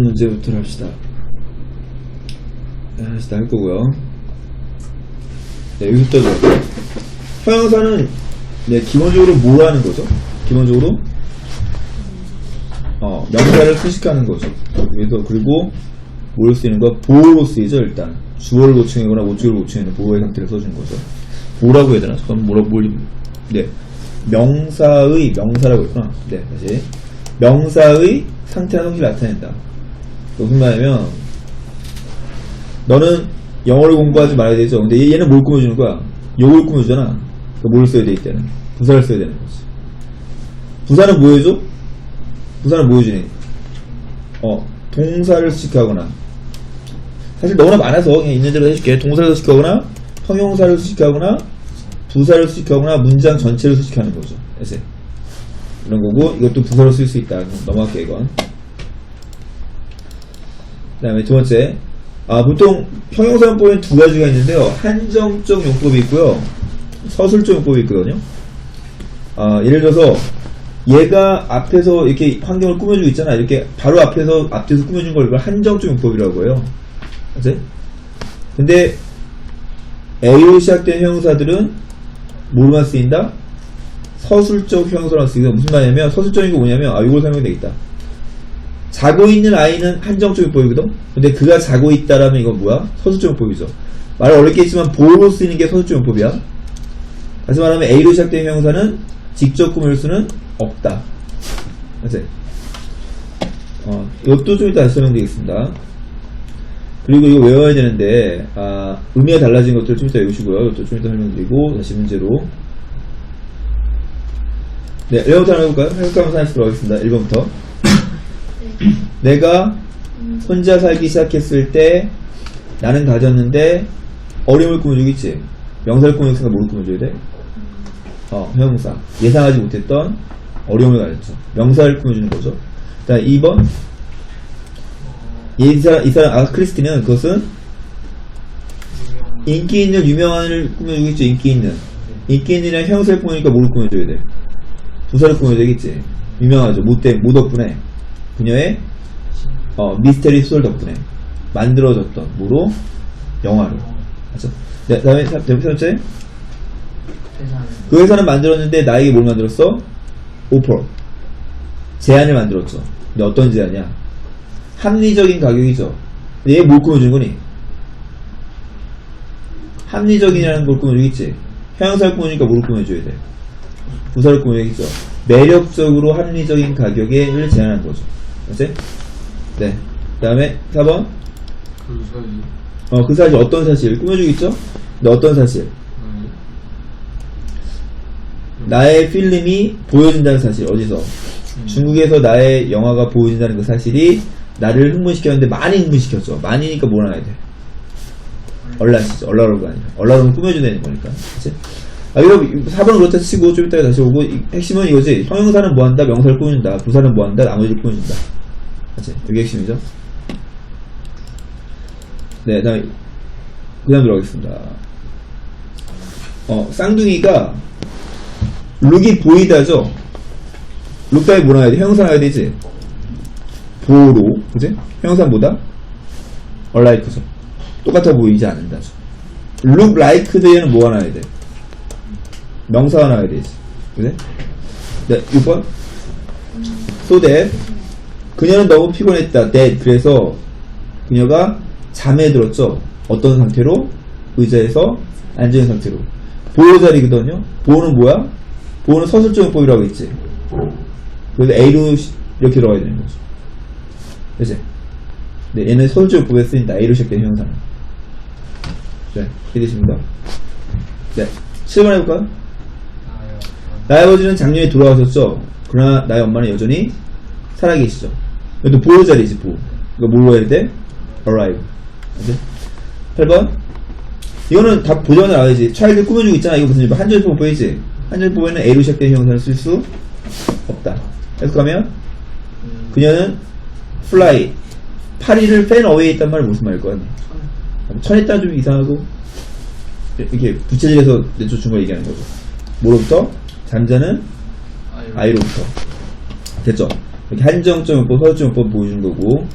문제부터 합시다. 네, 합시다 할 거고요. 네, 여기부터 들어갈게요. 형용사는 네, 기본적으로 뭐 하는 거죠? 기본적으로 어, 명사를 수식하는 거죠. 그래서 그리고 뭘 쓰이는 거? 보호로 쓰이죠 일단. 주어를 보충하거나 목적을 보충하는 보호의 상태를 써주는 거죠. 뭐라고 해야 되나? 그럼 뭐라 뭘? 네, 명사의 명사라고 했구나. 네, 다시 명사의 상태나 성질을 나타낸다. 무슨 말이냐면 너는 영어를 공부하지 말아야 되죠. 근데 얘- 얘는 뭘 꾸며주는 거야? 욕을 꾸며주잖아. 그뭘 써야 돼 이때는? 부사를 써야 되는 거지. 부사는 뭐 해줘? 부사는 뭐 해주니? 어, 동사를 수식하거나 사실 너무나 많아서 그냥 있는 대로 해줄게. 동사를 수식하거나 형용사를 수식하거나 부사를 수식하거나 문장 전체를 수식하는 거죠. 에세. 이런 거고 이것도 부사로 쓸 수 있다. 넘어갈게 이건. 그 다음에 두 번째 아 보통 형용사용법에는 두 가지가 있는데요. 한정적 용법이 있고요. 서술적 용법이 있거든요. 아 예를 들어서 얘가 앞에서 이렇게 환경을 꾸며주고 있잖아 이렇게 바로 앞에서 앞뒤에서 꾸며준 걸 이걸 한정적 용법이라고 해요. 그치? 근데 A로 시작된 형용사들은 뭐로만 쓰인다? 서술적 형용사로 쓰이다 무슨 말이냐면 서술적인 게 뭐냐면 아 이걸 설명해 되겠다 자고 있는 아이는 한정적 용법이거든. 근데 그가 자고 있다라면 이건 뭐야? 서술적 용법이죠. 말을 어렵게 했지만 보호로 쓰이는 게 서술적 용법이야. 다시 말하면 A로 시작된 형용사는 직접 꾸밀 수는 없다. 그치? 어, 이것도 좀 이따 설명드리겠습니다. 그리고 이거 외워야 되는데, 아, 의미가 달라진 것들 좀 이따 외우시고요. 이것도 좀 이따 설명드리고, 다시 문제로. 네, 1번부터 한번 해볼까요? 해볼까 하면서 하나씩 들어가겠습니다. 1번부터. 내가 혼자 살기 시작했을 때 나는 가졌는데 어려움을 꾸며주겠지. 명사를 꾸며주니까 뭘 꾸며줘야 돼? 어 형용사. 예상하지 못했던 어려움을 가졌죠. 명사를 꾸며주는 거죠. 자 2번. 이 사람, 이 사람 아 크리스티는 그것은 인기 있는 유명한을 꾸며주겠지 인기 있는. 인기 있는이랑 형용사를 꾸며니까 뭘 꾸며줘야 돼? 부사를 꾸며줘야겠지. 유명하죠. 뭐 때, 뭐 덕분에 그녀의 어, 미스테리 소설 덕분에 만들어졌던 뭐로 영화로 맞죠? 네, 다음에 세세 번째 그 회사는 만들었는데 나에게 뭘 만들었어? 오퍼 제안을 만들었죠 근데 어떤 제안이야? 합리적인 가격이죠 근데 얘뭘 꾸며주는 거니? 합리적이라는 걸 꾸며주겠지 형용사를 꾸며주니까 뭘 꾸며줘야 돼? 부사를 꾸며야겠죠 매력적으로 합리적인 가격을 제안한 거죠 그치? 네. 그 다음에 4번. 그 사이 어, 그 사실 어떤 사실? 꾸며주겠죠? 근데 어떤 사실? 네. 나의 필름이 보여진다는 사실. 어디서? 중국에서 나의 영화가 보여진다는 그 사실이 나를 흥분시켰는데 많이 흥분시켰죠. 많이니까 뭐 나야 돼? 얼라시죠. 얼라로가 아니라. 얼라로는 꾸며주는 거니까. 그치? 아, 이거 4번은 그렇다 치고 좀 이따가 다시 오고 이- 핵심은 이거지. 형용사는 뭐 한다? 명사를 꾸며준다. 부사는 뭐 한다? 나머지를 꾸며준다. 그치? 이게 핵심이죠. 네, 다음, 그 다음 들어가겠습니다. 어, 쌍둥이가, 룩이 보이다죠? 룩 다음에 뭐 나와야 돼? 형용사 나와야 되지? 보로, 그지? 형용사 뭐다? 얼라이크죠. 똑같아 보이지 않는다죠. 룩 라이크 데에는 뭐가 나와야 돼? 명사가 나와야 되지. 그지? 네, 6번. so that, 그녀는 너무 피곤했다. that, 그래서, 그녀가 잠에 들었죠. 어떤 상태로? 의자에서 앉은 상태로. 보호 자리거든요. 보호는 뭐야? 보호는 서술적 용법이라고 했지. 그래서 A로 시- 이렇게 들어가야 되는 거죠. 그치? 네, 얘는 서술적 용법에 쓰인다. A로 시작된 형용사는. 네, 이해되십니까? 네, 7번 해볼까요? 나의 아버지는 작년에 돌아가셨죠. 그러나 나의 엄마는 여전히 살아계시죠. 이것도 보호 자리지, 보호. 이거 뭘로 해야 돼? arrive. 그치? 8번. 이거는 다 보자마자 알아야지. 차일드 꾸며주고 있잖아. 이거 무슨 일 한절법 보이지? 한절법에는 A로 시작된 형용사를 쓸 수 없다. 해석하면 그녀는 fly 파리를 팬 어웨이에 있단 말은 무슨 말일 거야? 천했다 좀 이상하고 이렇게 부채질해서 내쫓은 거 얘기하는 거죠. 뭐로부터? 잠자는 아이로부터. 됐죠? 이렇게 서술적 용법 보여준 거고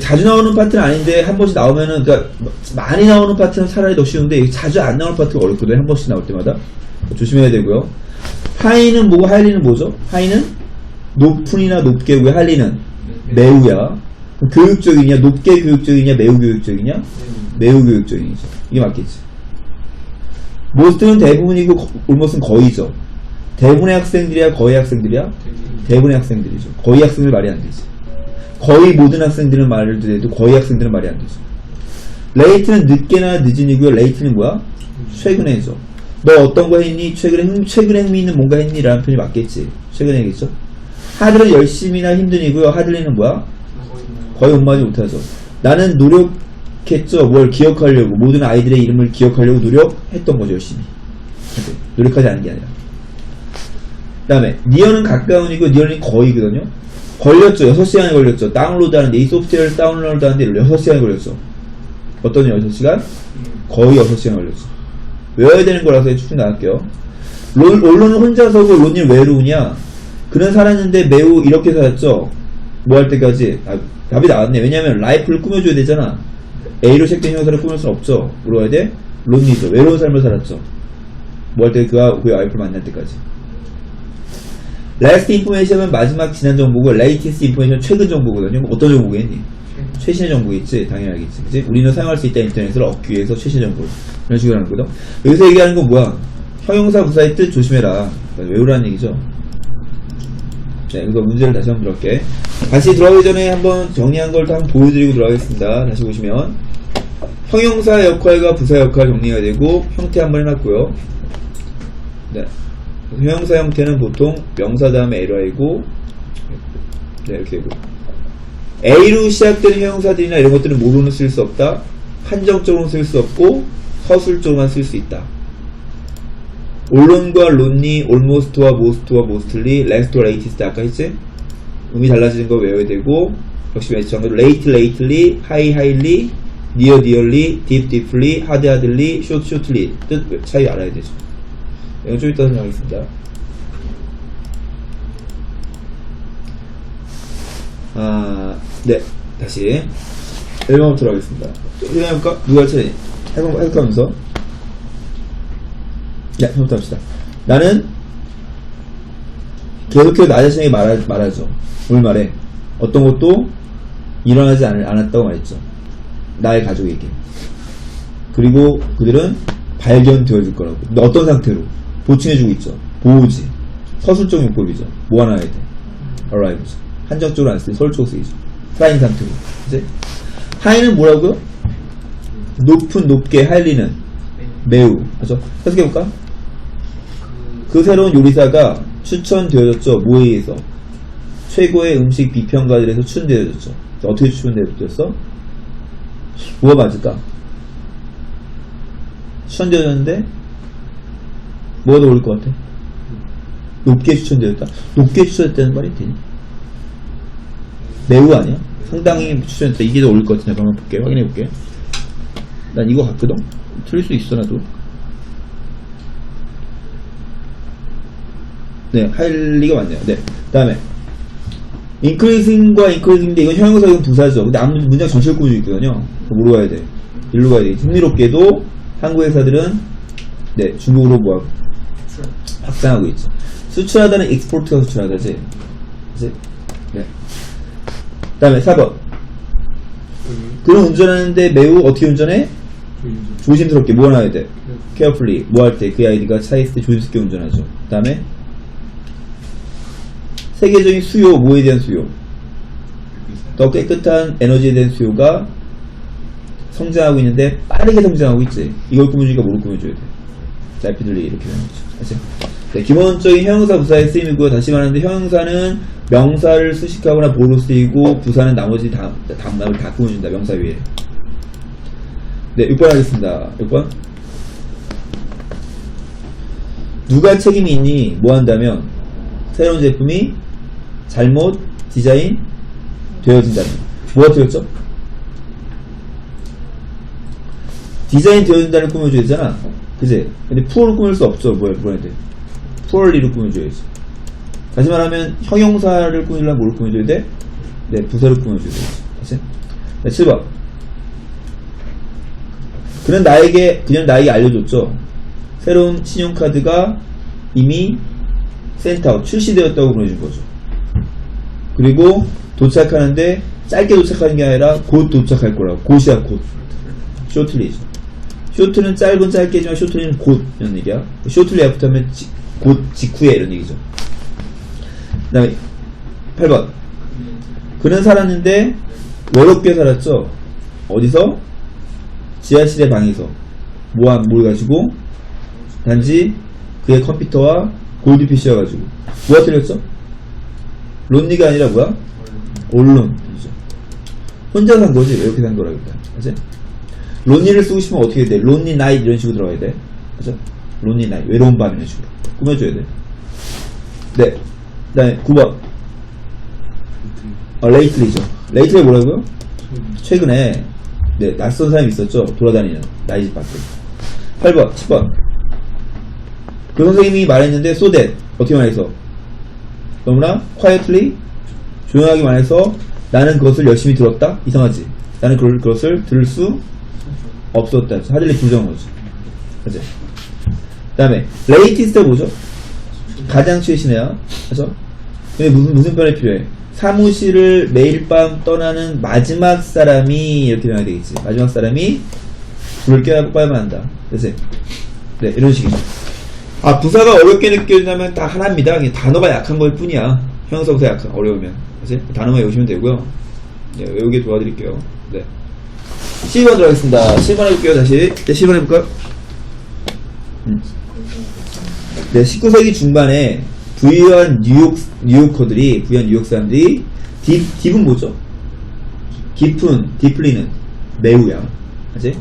자주 나오는 파트는 아닌데 한 번씩 나오면은 그러니까 많이 나오는 파트는 차라리 더 쉬운데 자주 안 나오는 파트가 어렵거든요. 한 번씩 나올 때마다 조심해야 되고요. 하이는 뭐고 하이리는 뭐죠? 하이는 높은이나 높게 왜 하이리는 매우야. 교육적이냐 높게 교육적이냐 매우 교육적이냐 매우 교육적이죠. 이게 맞겠지. 모스트는 대부분이고 거- 올모스는 거의죠. 대부분의 학생들이야 거의 학생들이야 대부분의 학생들이죠. 거의 학생들 말이 안 되지. 거의 모든 학생들은 말을 해도 거의 학생들은 말이 안 되죠. 레이트는 늦게나 늦은이고요. 레이트는 뭐야? 최근에죠. 너 어떤 거 했니? 최근에 흥, 최근에 흥미 있는 뭔가 했니? 라는 표현이 맞겠지. 최근에 겠죠. 하들은 열심히나 힘든이고요. 하들리는 뭐야? 거의 엄마지 못하죠. 나는 노력 했죠. 뭘 기억하려고. 모든 아이들의 이름을 기억하려고 노력했던 거죠. 열심히. 노력하지 않은 게 아니라. 그 다음에 니어는 가까운이고 니어는 거의거든요. 걸렸죠. 6시간이 걸렸죠. 다운로드 하는데 이 소프트웨어를 다운로드 하는데 6시간이 걸렸죠. 어떤 6시간? 거의 6시간 걸렸죠. 외워야 되는 거라서 추측 나갈게요. 론, 론은 혼자서고 론이 외로우냐? 그는 살았는데 매우 이렇게 살았죠. 뭐 할 때까지? 아, 답이 나왔네. 왜냐면 라이프를 꾸며줘야 되잖아. A로 시작된 형사를 꾸밀 수는 없죠. 물어야 돼? 론이죠. 외로운 삶을 살았죠. 뭐 할 때 그가 그의 와이프를 만날 때까지. 라스트 인포메이션은 마지막 지난 정보고 레이티스 인포메이션 최근 정보거든요. 뭐 어떤 정보겠니? 최신의 정보겠지. 당연하겠지. 그지? 우리는 사용할 수 있다 인터넷을 얻기 위해서 최신의 정보를. 이런 식으로 하는 거거든. 여기서 얘기하는 건 뭐야? 형용사 부사의 뜻 조심해라. 그러니까 외우라는 얘기죠. 네, 이거 문제를 다시 한번 들어갈게. 다시 들어가기 전에 한번 정리한 걸 또 한번 보여드리고 들어가겠습니다. 다시 보시면. 형용사 역할과 부사 역할 정리가 되고, 형태 한번 해놨고요. 네. 형용사 형태는 보통 명사 다음에 LI고, 네, 이렇게 되고. A로 시작되는 형용사들이나 이런 것들은 뭐로는 쓸 수 없다. 한정적으로는 쓸수 없고, 서술적으로만 쓸 수 있다. 올론과 론니, 올모스트와 모스트와 모스틀리, 랜스트와 레이티스트 아까 했지? 의미 달라지는 거 외워야 되고 역시 마찬가지로 레이트 레이틀리, 하이 하일리, 니어 니얼리, 딥 딥리, 하드 하들리, 숏 숏리 뜻 차이 알아야 되죠. 이건 좀 이따 설명하겠습니다. 아, 네, 다시 1번부터 하겠습니다. 해볼까? 누가 할 차례? 해볼까? 해볼까면서 야, 형부터 합시다. 나는 계속해서 나 자신에게 말하, 말하죠. 뭘 말해? 어떤 것도 일어나지 않, 않았다고 말했죠. 나의 가족에게. 그리고 그들은 발견되어질 거라고. 근데 어떤 상태로? 보충해주고 있죠. 보호지. 서술적 용법이죠. 해야 돼? arrive죠. 한정적으로 안 쓰고 서술적으로 쓰이죠. 프라인 상태로. 이제 하이는 뭐라고요? 높은, 높게, 하이리는 매우. 그죠? 해석해볼까? 그 새로운 요리사가 추천되어졌죠. 의해서? 최고의 음식 비평가들에서 추천되어졌죠. 어떻게 추천되어졌어? 뭐가 맞을까? 추천되어졌는데 뭐가 더 어울릴 것 같아? 높게 추천되었다? 높게 추천됐다는 말이 되니? 매우 아니야? 상당히 추천했다. 이게 더 어울릴 것 같은데 한번 볼게. 확인해 볼게. 난 이거 같거든? 틀릴 수 있어 나도. 네, 하일리가 맞네요. 네. 다음에 increasing과 increasing인데 이건 형용사 이건 부사죠. 근데 아무 문장 전체를 꾸미고 있거든요. 뭐로 가야 돼? 일로 가야 돼. 흥미롭게도 한국 회사들은 네, 중국으로 뭐 확장하고 있죠. 수출하다는 익스포트가 수출하다지. 그치? 네. 다음에 4번. 그는 운전하는데 매우 어떻게 운전해? 조심스럽게 뭐 하나 해야 돼? carefully 뭐 할 때 그 아이디가 차에 있을 때 조심스럽게 운전하죠. 그 다음에 세계적인 수요 뭐에 대한 수요? 더 깨끗한 에너지에 대한 수요가 성장하고 있는데 빠르게 성장하고 있지. 이걸 꾸며주니까 뭐로 꾸며줘야 돼? 짧피들리 이렇게 되는 거죠. 알지? 네, 기본적인 형용사 부사의 쓰임이고요. 다시 말하는데 형용사는 명사를 수식하거나 보로 쓰이고 부사는 나머지 다, 다음을 다 꾸며준다. 명사 위에. 네, 6번 하겠습니다. 6번. 누가 책임이 있니? 뭐 한다면 새로운 제품이 잘못 디자인 되어진다면 뭐가 틀렸죠? 디자인 되어진다는 꾸며줘야 되잖아 그지? 근데 푸어로 꾸밀 수 없죠 뭐야 뭐야 돼 푸어리로 꾸며줘야지 다시 말하면 형용사를 꾸미려면 뭘 꾸며줘야 돼? 네 부사를 꾸며줘야 돼 그치? 자, 7번. 그는 나에게, 그냥 나에게 알려줬죠. 새로운 신용카드가 이미 센터 출시되었다고 보내준 거죠. 그리고 도착하는데 짧게 도착하는 게 아니라 곧 도착할 거라고. 곧이야, 곧. 쇼틀리죠. 쇼트는 짧은 짧게지만 쇼틀리는 곧 이런 얘기야. 쇼틀리 애프터 하면 지- 곧 직후에 이런 얘기죠. 그 다음에 8번. 그는 살았는데 외롭게 살았죠. 어디서? 지하실의 방에서. 뭐한 뭘 가지고? 단지 그의 컴퓨터와 골드 PC여가지고. 뭐가 틀렸죠? 론리가 아니라 뭐야? 언론이죠. 혼자 산 거지. 왜 이렇게 산 거라기보다. 그치? 론리를 쓰고 싶으면 어떻게 돼? 론리 나잇 이런 식으로 들어가야 돼. 그죠? 론리 나잇. 외로운 밤 이런 식으로. 꾸며줘야 돼. 네. 그 다음에 9번. 어, 레이틀리죠. 레이틀리 뭐라고요? 최근에 네, 낯선 사람이 있었죠. 돌아다니는 나이 집 밖에. 8번, 10번. 그 선생님이 말했는데 so 어떻게 말해서 너무나 quietly 조용하게 말해서 나는 그것을 열심히 들었다. 이상하지? 나는 그걸, 그것을 들을 수 없었다. 하들리 부정한 거죠. 그죠? 그 다음에 latest 뭐죠? 가장 최신이야. 그죠? 근데 무슨 무슨 변이 필요해? 사무실을 매일 밤 떠나는 마지막 사람이 이렇게 되어야 되겠지. 마지막 사람이 불을 껴야 꺼야만 한다. 그치? 네, 이런 식이죠. 아, 부사가 어렵게 느껴진다면 딱 하나입니다. 단어가 약한 걸 뿐이야. 형용사부터 약한, 어려우면. 그치? 단어만 외우시면 되고요. 네, 외우게 도와드릴게요. 네. 10번 들어가겠습니다. 10번 해볼게요, 다시. 네, 10번 해볼까요? 음. 네, 19세기 중반에 부유한 뉴욕, 뉴요커들이, 부유한 뉴욕 사람들이, 딥, 딥은 뭐죠? 깊은, 딥리는 매우야. 그치?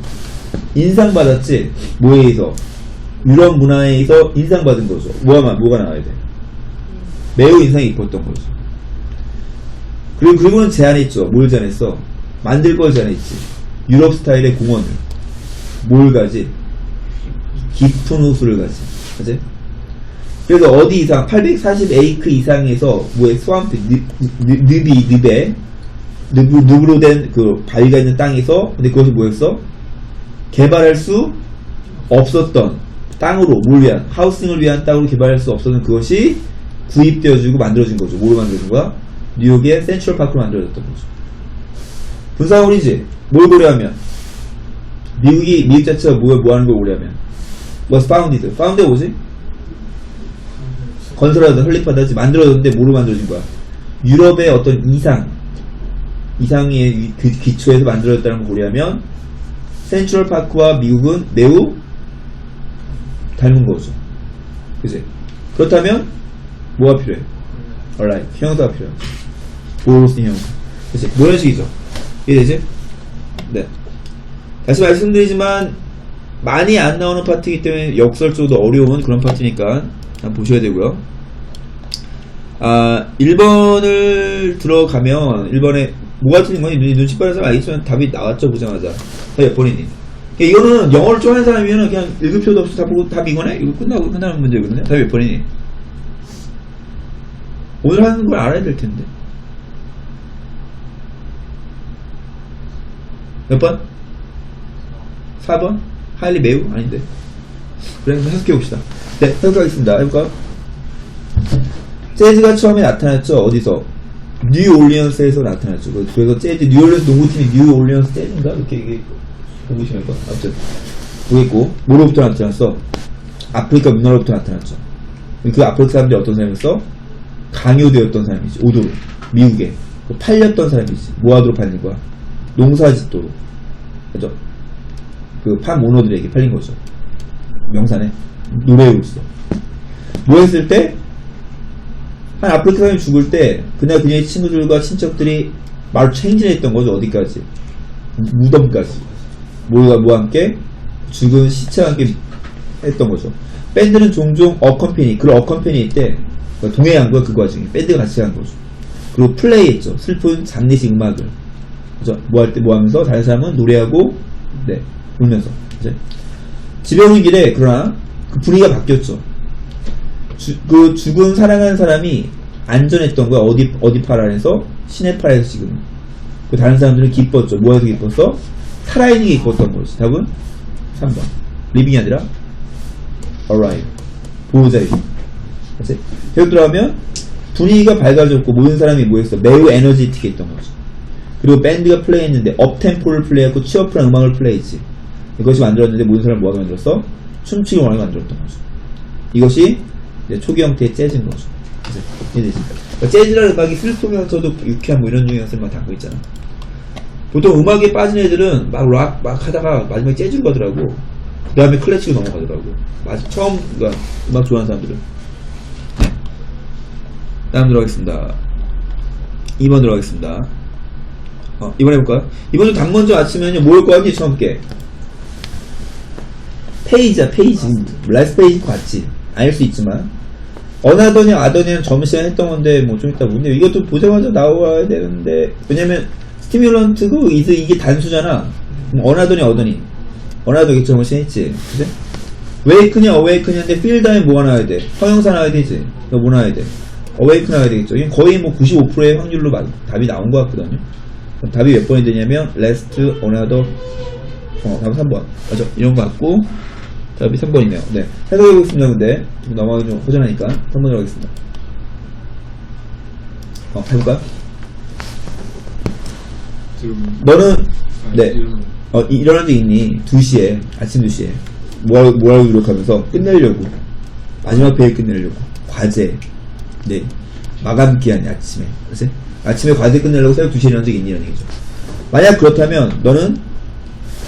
인상받았지? 뭐에 의해서? 유럽 문화에 의해서 인상받은 거죠. 뭐가, 뭐가 나와야 돼? 매우 인상이 깊었던 거죠. 그리고 그리고는 제안했죠. 뭘 제안했어? 만들 걸 제안했지. 유럽 스타일의 공원을. 뭘 가지? 깊은 호수를 가지. 그치? 그래서 어디 이상 840에이크 이상에서 뭐에 스왑트 늪이 늪에 늪- 늪으로 된 그 바위가 있는 땅에서 근데 그것이 뭐였어? 개발할 수 없었던 땅으로 뭘 위한 하우싱을 위한 땅으로 개발할 수 없었던 그것이 구입되어지고 만들어진 거죠. 뭐로 만들어진 거야? 뉴욕의 센트럴 파크로 만들어졌던 거죠. 분사원이지. 뭘 고려하면 미국이 미국 자체가 뭐, 뭐 하는 걸 고려하면 was founded. founded 뭐지? 건설하다 설립하다지 만들어졌는데 뭐로 만들어진 거야? 유럽의 어떤 이상 이상의 위- 그 기초에서 만들어졌다는 걸 고려하면 센트럴 파크와 미국은 매우 닮은 거죠. 그지? 그렇다면 뭐가 필요해? alright 형용사가 필요해. 보로 쓰는 형용사. 그치? 뭐 이런 식이죠. 이해되지? 네. 다시 말씀드리지만 많이 안 나오는 파트이기 때문에 역설적으로 어려운 그런 파트니까 보셔야 되고요. 아, 1번을 들어가면 1번에 뭐가 틀린 눈- 눈치 빠른 사람 알겠지만 답이 나왔죠 보자마자 몇 번이니 그러니까 이거는 영어를 좋아하는 사람이면 그냥 읽을 필요도 없이 다 보고 답 이거네? 이거 끝나고 끝나는 문제거든요 답이 몇 번이니 오늘 하는 걸 알아야 될 텐데 몇 번? 4번? 하일리 매우? 아닌데 그래 한번 해석해 봅시다 네 해석하겠습니다 해볼까요? 재즈가 처음에 나타났죠. 어디서? 뉴올리언스에서 나타났죠. 그- 그래서 재즈 뉴올리언스 농구팀이 뉴올리언스 재즈인가 이렇게 이게 보시면 거. 아무튼 모르겠고 뭐로부터 나타났어? 아프리카 문화로부터 나타났죠. 그 아프리카 사람들이 어떤 사람이었어? 강요되었던 사람이지. 오도로 미국에 그 팔렸던 사람이지. 뭐하도록 팔린 거야? 농사짓도록. 그죠? 그 판모노들에게 팔린 거죠. 명산에. 노래로서 뭐 했을 때? 한 아프리카 사람이 죽을 때 그날 그녀의 친구들과 친척들이 말을 챙진했던 거죠 어디까지? 무덤까지. 뭐와 뭐와 함께 죽은 시체와 함께 했던 거죠. 밴드는 종종 어컴페니 그런 어컴페니 때 동해한 거야 그 와중에. 밴드가 같이 한 거죠. 그리고 플레이했죠. 슬픈 장례식 음악을 그죠 뭐 할 때 뭐 하면서 다른 사람은 노래하고 네 울면서 이제 집에 오는 길에 그러나 그 분위기가 바뀌었죠 주- 그 죽은 사랑하는 사람이 안전했던 거야 어디 어디 팔 안에서 시내 팔에서 지금 그 다른 사람들은 기뻤죠. 뭐해서 기뻤어? 살아있는 게 기뻤던 거지. 답은 3번. 리빙이 아니라 arrive. 보호자이기. 그치? 계속 들어가면 분위기가 밝아졌고 모든 사람이 뭐했어? 매우 에너지틱해 있던 거죠. 그리고 밴드가 플레이했는데 업템포를 플레이했고 취업풀한 음악을 플레이했지. 이것이 만들었는데 모든 사람 뭐하게 만들었어? 춤추기 원하게 만들었던 거죠. 이것이 초기 형태의 재즈인 거죠. 이해되지? 그러니까 재즈라는 음악이 슬프면서도 유쾌한 뭐 이런 뉘앙스를 막 담고 있잖아. 보통 음악에 빠진 애들은 막 락 막 하다가 마지막에 재즈로 가더라고. 그 다음에 클래식으로 넘어가더라고. 맞아. 처음, 그러니까 음악 좋아하는 사람들은. 네. 다음 들어가겠습니다. 2번 들어가겠습니다. 어, 2번 해볼까요? 이번 주 단먼저 아침에는요, 뭐올 거야? 이게 처음 게. 페이지야, 페이지. 라이스 페이지 같지. 알 수 있지만. 어나더니 아더니는 점심시간 했던 건데, 뭐 좀 이따 문제. 이것도 보자마자 나와야 되는데, 왜냐면, 스티뮬런트고, 이게, 이게 단수잖아. 어나더니 어더니. 어나더겠죠, 점심시간 했지. 그지? 웨이크냐, 어웨이크냐인데, 필 다음에 뭐가 나와야 돼? 형용사 나와야 되지. 너뭐 나와야 돼? 어웨이크 나와야 되겠죠. 이건 거의 뭐 95%의 확률로 마- 답이 나온 것 같거든요. 그럼 답이 몇 번이 되냐면, last, another, 어, 답은 3번. 맞아. 이런 거 같고, 답이 3번이네요. 네. 해석해보겠습니다, 근데. 좀 넘어가기 좀 허전하니까. 3번으로 하겠습니다. 어, 해볼까요? 지금 너는, 아니, 네. 지금 어, 적 있니? 2시에, 아침 2시에. 뭐, 뭐라고 노력하면서 끝내려고. 마지막 회의 끝내려고. 과제. 네. 마감 기한이 아침에. 그치? 아침에 과제 끝내려고 새벽 2시에 일어난 적이? 이런 얘기죠. 만약 그렇다면, 너는,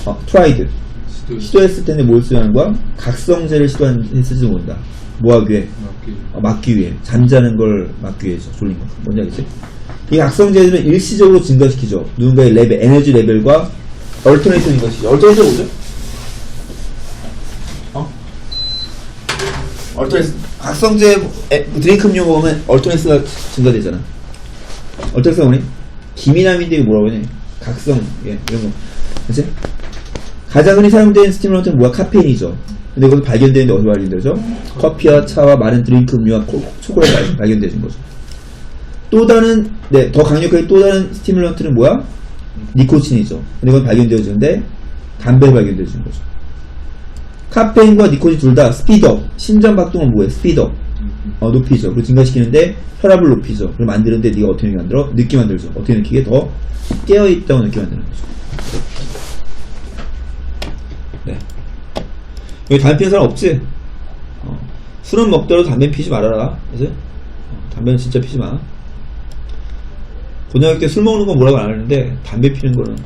어, 트라이드. 시도 시도했을 텐데 뭘 쓰는 거야? 각성제를 시도했을지 모른다. 뭐 하기 위해? 맞기 어, 막기 위해. 잠자는 걸 막기 위해서. 졸린 거. 뭔지 알겠지? 이 각성제들은 일시적으로 증가시키죠. 누군가의 레벨, 에너지 레벨과 얼터네이션인 것이죠. 얼터네이션 뭐죠? 어? 얼터네이션. 각성제, 에, 드링크 음료 먹으면 얼터네이스가 증가되잖아. 뭐니? 기미남인데 이거 뭐라고 하니? 각성, 예, 이런 거. 그치? 가장 흔히 사용되는 스티뮬런트는 뭐야? 카페인이죠. 근데 이것도 발견되는데 어디서 발견되죠? 커피와 차와 많은 드링크 음료와 코- 초콜릿 발- 발견되는 거죠. 또 다른, 네, 더 강력하게 또 다른 스티뮬런트는 뭐야? 니코틴이죠. 근데 이건 발견되어지는데 담배 발견되어지는 거죠. 카페인과 니코틴 둘 다 스피드업, 심장 박동은 뭐예요? 스피드업. 어, 높이죠. 그리고 증가시키는데 혈압을 높이죠. 그럼 만드는데 네가 어떻게 만들어? 늦게 만들죠. 어떻게 느끼게? 더 깨어있다고 느끼게 만드는 거죠. 네. 여기 담배 피는 사람 없지? 어. 술은 먹더라도 담배 피지 말아라. 그지? 어, 담배는 진짜 피지 마. 고등학교 때 술 먹는 건 뭐라고 안 하는데 담배 피는 거는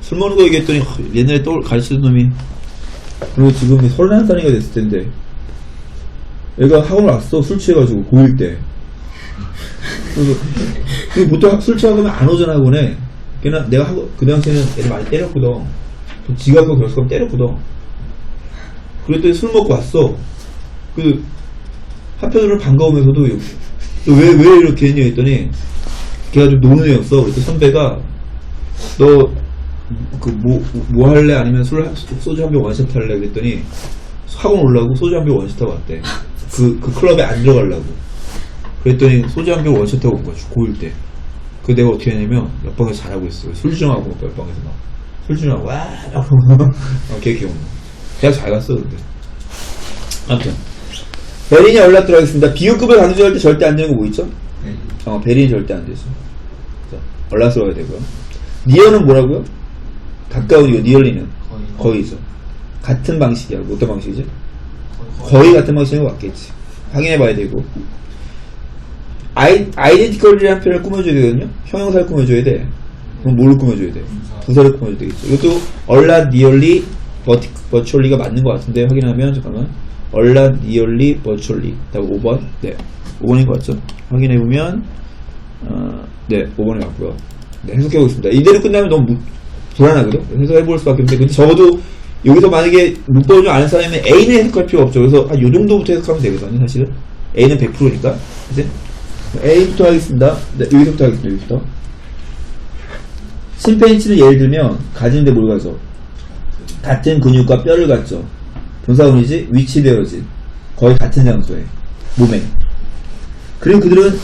술 먹는 거 얘기했더니 허, 옛날에 또 가르치던 놈이 그리고 지금 31살이가 됐을 텐데 얘가 학원을 왔어 술 취해가지고 고1 때. 그래서 그 보통 술 취하고 안 오잖아 학원에. 걔는 내가 하고 그 당시에는 애를 많이 때렸거든. 또 지각하고 결석하면 때렸거든. 그랬더니 술 먹고 왔어. 그 한편으로는 반가우면서도 왜, 왜 이렇게 했냐 했더니 걔가 좀 노는 애였어. 그랬더니 선배가 너그뭐뭐 할래? 아니면 술 한- 소주 한 병 원샷 할래? 그랬더니 학원 올라고 소주 한 병 원샷 하고 왔대 그, 그 클럽에 안 들어가려고. 그랬더니 소주 한 병 원샷하고 온 거지 고1 때 그 내가 어떻게 했냐면 옆방에서 잘하고 있어. 술 주정하고 옆방에서 막 술 주정하고 와 어, 걔 기억나. 걔가 잘 갔어 근데. 아무튼. 베린이 연락 들어가겠습니다. 비유급을 강조할 때 절대 안 되는 거 뭐 있죠? 네. 어, 베린이 절대 안 되죠. 자, 연락스러워야 되고요. 니어는 뭐라고요? 가까운이고 니얼리는 거의. 거의죠 같은 방식이야 어떤 방식이지? 거의 같은 방식인 것 같겠지. 확인해 봐야 되고. 아이, 아이덴티컬이라는 표현을 꾸며줘야 되거든요? 형용사를 꾸며줘야 돼. 그럼 뭐를 꾸며줘야 돼? 부사를 꾸며줘야 되겠죠. 이것도 얼라 니얼리 버티, 버추얼리가 맞는 것 같은데 확인하면 잠깐만. 얼라 니얼리 버추얼리. 다음 5번. 네. 5번인 것 같죠? 확인해 보면 어, 네, 5번에 맞고요. 네, 해석해 보겠습니다. 이대로 끝나면 너무 무- 불안하거든? 해석해 볼 수밖에 없는데, 근데 적어도 여기서 만약에 문법을 좀 아는 사람이면 A는 해석할 필요가 없죠. 그래서 한 요 정도부터 해석하면 되거든요, 사실은. A는 100%니까. 그치? A부터 하겠습니다. 네, 여기서부터 하겠습니다, 여기부터. 심페인치를 예를 들면, 가지는데 뭘 가져? 같은 근육과 뼈를 갖죠. 분사원이지, 위치되어진. 거의 같은 장소에. 몸에. 그리고 그들은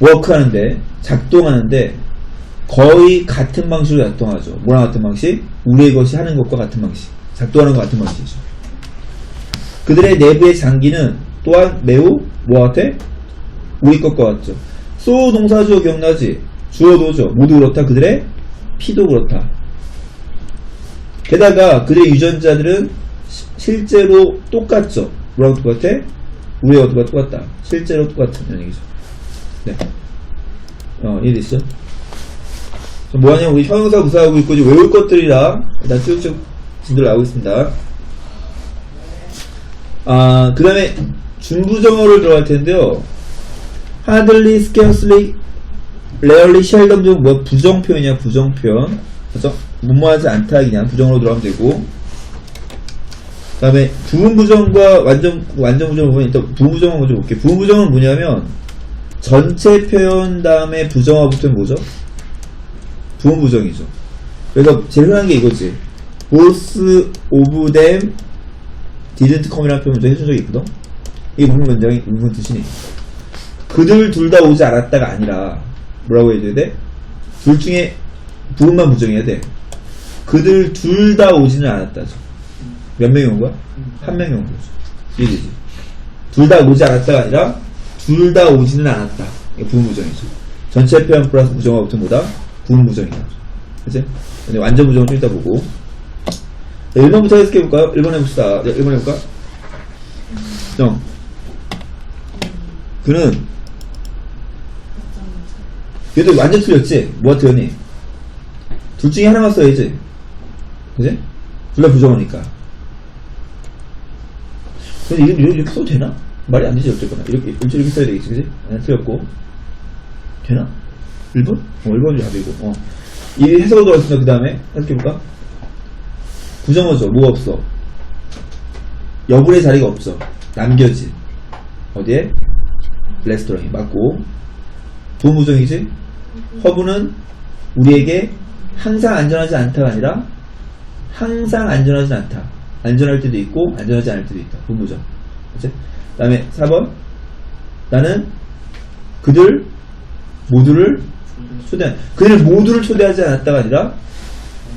워크하는데, 작동하는데, 거의 같은 방식으로 작동하죠. 뭐랑 같은 방식? 우리의 것이 하는 것과 같은 방식. 작동하는 것 같은 방식이죠. 그들의 내부의 장기는 또한 매우 뭐 같아? 우리 것과 같죠. 소 동사주어 기억나지? 주어도죠. 모두 그렇다. 그들의 피도 그렇다. 게다가 그들의 유전자들은 시- 실제로 똑같죠. 뭐랑 똑같아? 우리와 것과 똑같다. 실제로 똑같은 얘기죠. 네. 어, 이해 됐어? 자, 뭐하냐면 우리 형용사 구사하고 있고 이제 외울 것들이라 일단 쭉쭉 진도를 나오고 있습니다. 아, 그 다음에 중부정어를 들어갈 텐데요. scarcely, rarely, seldom 중뭐 부정 표현이야 부정 표현. 그래서 뭐뭐하지 않다 그냥 부정으로 들어가면 되고. 그 다음에 부분 부정과 완전 완전 부정을 보면 일단 부분 부정을 먼저 볼게요. 부분 부정은 뭐냐면 전체 표현 다음에 붙으면 뭐죠? 부분 부정이죠. 그래서 제일 흔한 게 이거지. Both of them didn't come이라는 표현 먼저 해준 적이 있거든? 이게 무슨 문장이, 무슨 뜻이니? 그들 둘 다 오지 않았다가 아니라, 뭐라고 해줘야 돼? 둘 중에 부분만 부정해야 돼. 그들 둘 다 오지는 않았다죠. 몇 명이 온 거야? 한 명이 온 거죠. 이해되지? 둘 다 오지 않았다가 아니라, 둘 다 오지는 않았다. 이게 부분 부정이죠. 전체 표현 플러스 부정어 붙은 뭐다? 부분 부정이다. 그치? 완전 부정은 좀 이따 보고. 자, 1번부터 해석해볼까요? 1번 해봅시다. 네, 1번 해볼까? 정. 그는, 얘도 완전 틀렸지? 뭐가 틀렸니? 둘 중에 하나만 써야지. 그지? 둘 다 부정어니까. 근데 이렇게, 이렇게, 이렇게 써도 되나? 말이 안 되지, 어쨌거나. 이렇게, 이렇게, 이렇게 써야 되겠지, 그지? 아, 틀렸고. 되나? 1번? 어, 1번이 답이고. 어. 이 해석을 들었습니다. 그 다음에, 해석해볼까? 부정어죠. 뭐가 없어? 여분의 자리가 없죠. 남겨진. 어디에? 레스토랑에 맞고. 부부정이지? 허브는 우리에게 항상 안전하지 않다가 아니라 항상 안전하지 않다. 안전할 때도 있고 안전하지 않을 때도 있다. 부부정. 그치? 그 다음에 4번. 나는 그들 모두를 초대한, 그들 모두를 초대하지 않았다가 아니라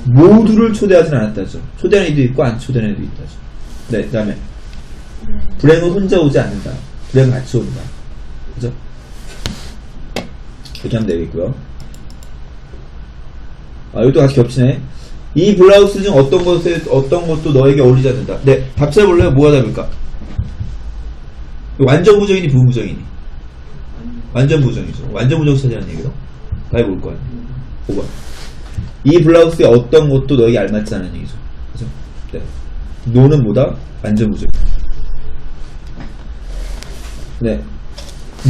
모두를 초대하진 않았다죠. 초대하는 이도 있고 안 초대하는 이도 있다죠. 네, 그 다음에 불행은 혼자 오지 않는다. 불행은 같이 온다. 그죠? 이렇게 하면 되겠고요. 아, 이것도 같이 겹치네. 이 블라우스 중 어떤 것에 어떤 것도 너에게 어울리지 않는다. 네, 답해 볼래요? 뭐가 답일까? 완전 부정이니 부분 부정이니? 완전 부정이죠. 완전 부정 차지하는 얘기로. 다 해볼 거야. 5번. 이 블라우스에 어떤 것도 너에게 알맞지 않은 얘기죠. 그죠? 네. 노는 뭐다? 완전 부정. 네.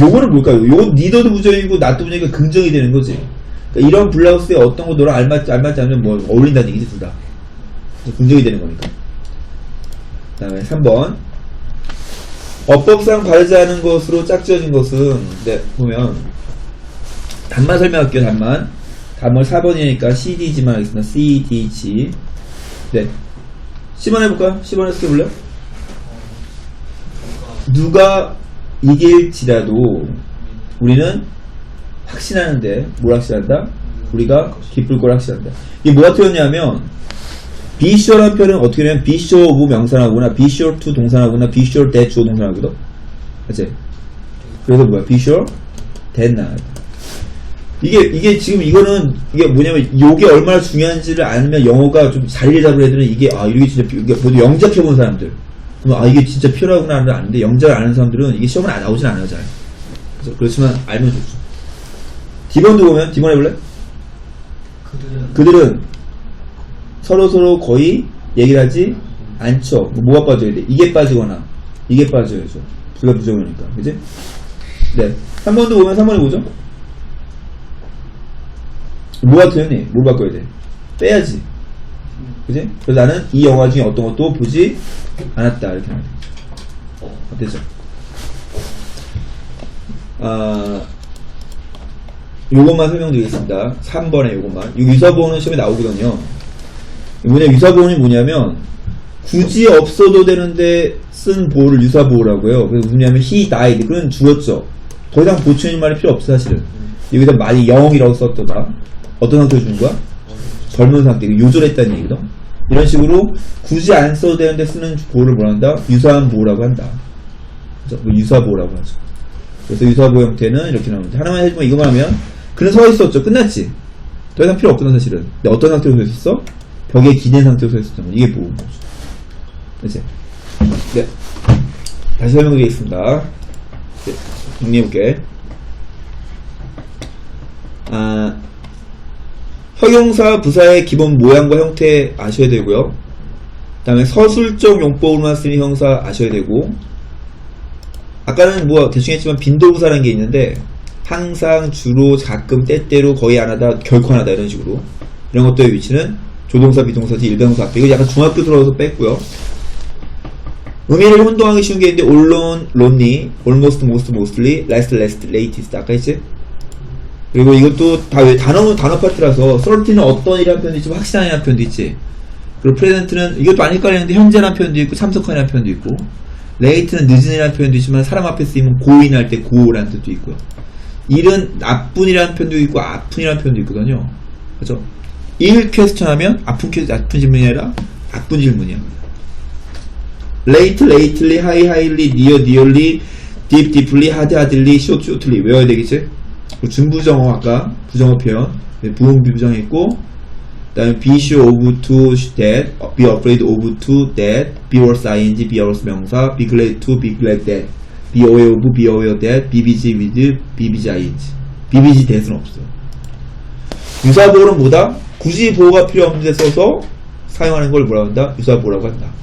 요거는 뭘까요? 요 니더도 부정이고 나도 부정이니까 긍정이 되는 거지. 그러니까 이런 블라우스에 어떤 거 너랑 알맞지, 알맞지 않으면 뭐 어울린다는 얘기지, 둘 다. 긍정이 되는 거니까. 그 다음에 3번. 어법상 바르지 않은 것으로 짝지어진 것은, 네, 보면, 단만 설명할게요, 단만. 단말 4번이니까 CDG만 하겠습니다. CDG. 네. 10번 해볼까요? 10번 해석해 볼래요? 누가 이길지라도 우리는 확신하는데 뭘 확신한다? 우리가 기쁠 걸 확신한다. 이게 뭐가 틀렸냐면 be sure라는 표현은 어떻게 되냐면 be sure of 명사나구나 be sure to 동사나구나 be sure that 주어 동사나거든. 그치? 그래서 뭐야? be sure that 돼. 이게 이게 지금 이거는 이게 뭐냐면 요게 얼마나 중요한지를 알면 영어가 좀 자리를 잡을 애들은 이게 아 이게 진짜 피- 이게 모두 영작해 본 사람들. 그럼 아 이게 진짜 필요하구나 하는 아는데 영작을 아는 사람들은 이게 시험은 안 나오진 않아요 잘. 그래서 그렇지만 알면 좋죠. 디번도 보면 디번 해볼래? 그들은 그들은 서로 서로 거의 얘기를 하지 않죠. 뭐, 뭐가 빠져야 돼? 이게 빠지거나 이게 빠져야죠. 둘다 부정이니까. 그지? 네. 3번도 보면 3번이 뭐죠? 뭐가 틀렸니? 뭘 바꿔야 돼? 빼야지. 그지? 그래서 나는 이 영화 중에 어떤 것도 보지 않았다. 이렇게 하면 되죠. 어땠죠? 아, 요것만 설명드리겠습니다. 3번에 요것만. 이 유사보호는 시험에 나오거든요. 뭐냐, 유사보호는 뭐냐면, 굳이 없어도 되는데 쓴 보호를 유사보호라고 해요. 그래서 뭐냐면, he died. 그건 죽었죠. 더 이상 보충인 말이 필요 없어, 사실은. 여기다 많이 영이라고 썼더라. 어떤 상태로 주는 거야? 젊은 상태, 요절했다는 얘기거든. 이런 식으로 굳이 안 써도 되는데 쓰는 보호를 뭐라 한다? 유사한 보호라고 한다. 그래서 뭐 유사 보호라고 하죠. 그래서 유사 보호 형태는 이렇게 나옵니다. 하나만 해주면 이거만 하면 그는 서 있었죠. 끝났지. 더 이상 필요 없구나 사실은. 근데 어떤 상태로 서 있었어? 벽에 기댄 상태로 서 있었던 거. 이게 보호인 거죠. 그치? 네. 다시 설명드리겠습니다. 네. 정리해볼게. 아, 형용사 부사의 기본 모양과 형태 아셔야 되고요. 그 다음에 서술적 용법으로만 쓰는 형사 아셔야 되고, 아까는 뭐 대충 했지만 빈도부사라는 게 있는데, 항상, 주로, 가끔, 때때로, 거의 안 하다, 결코 안 하다, 이런 식으로. 이런 것들의 위치는 조동사, 비동사, 뒤 일반동사 앞에. 이거 약간 중학교 들어서 뺐고요. 의미를 혼동하기 쉬운 게 있는데, 언론, 론리, almost, most, mostly. 아까 했지? 그리고 이것도 다왜 단어 단어 파트라서 certain은 어떤 이라는 표현도 있지만 확실한 이라는 표현도 있지. 그리고 present는 이것도 안 헷갈리는데 현재라는 표현도 있고 참석한이라는 표현도 있고 late는 늦은이라는 표현도 있지만 사람 앞에 쓰이면 고인할 때 고라는 뜻도 있고요. 일은 나쁜이라는 표현도 있고 아픈이라는 표현도 있거든요. 그죠? 일 퀘스천 하면 아픈 퀘 아픈 질문이 아니라 나쁜 질문이야. late, lately, high, highly, near, nearly, deep, deeply, hard, hardly, short, shortly 외워야 되겠지? 준부정어 아까 부정어 표현 네, 비부정어 있고 그다음에 be sure of to that, be afraid of to that, be worse ing, be worse 명사, be glad to, be glad that, be aware of, be aware that, busy with, busy ing. busy that은 없어요. 유사보호는 뭐다? 굳이 보호가 필요 없는 데 써서 사용하는 걸 뭐라고 한다? 유사보호라고 한다.